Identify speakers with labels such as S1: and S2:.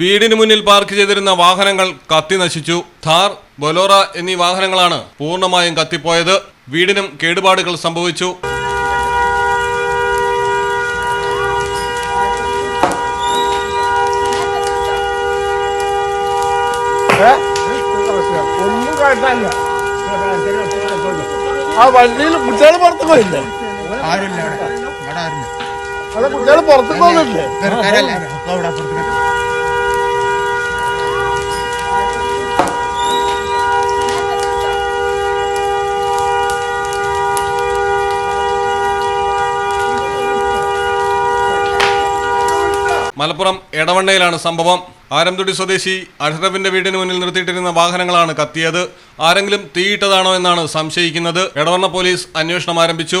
S1: വീടിന് മുന്നിൽ പാർക്ക് ചെയ്തിരുന്ന വാഹനങ്ങൾ കത്തി നശിച്ചു. ഥാർ ബൊലോറ എന്നീ വാഹനങ്ങളാണ് പൂർണമായും കത്തിപ്പോയത്. വീടിനും കേടുപാടുകൾ സംഭവിച്ചു.
S2: ആ വണ്ടിയിൽ കുട്ടികൾ പുറത്തു പോയില്ലേ?
S3: ആരുമില്ല ഇവിടെ ആരും
S2: അത് കുട്ടികൾ പുറത്തു പോകുന്നില്ലേ
S1: മലപ്പുറം എടവണ്ണയിലാണ് സംഭവം. ആരംതുടി സ്വദേശി അഷ്റഫിന്റെ വീടിന് മുന്നിൽ നിർത്തിയിട്ടിരുന്ന വാഹനങ്ങളാണ് കത്തിയത്. ആരെങ്കിലും തീയിട്ടതാണോ എന്നാണ് സംശയിക്കുന്നത്. എടവണ്ണ പോലീസ് അന്വേഷണം ആരംഭിച്ചു.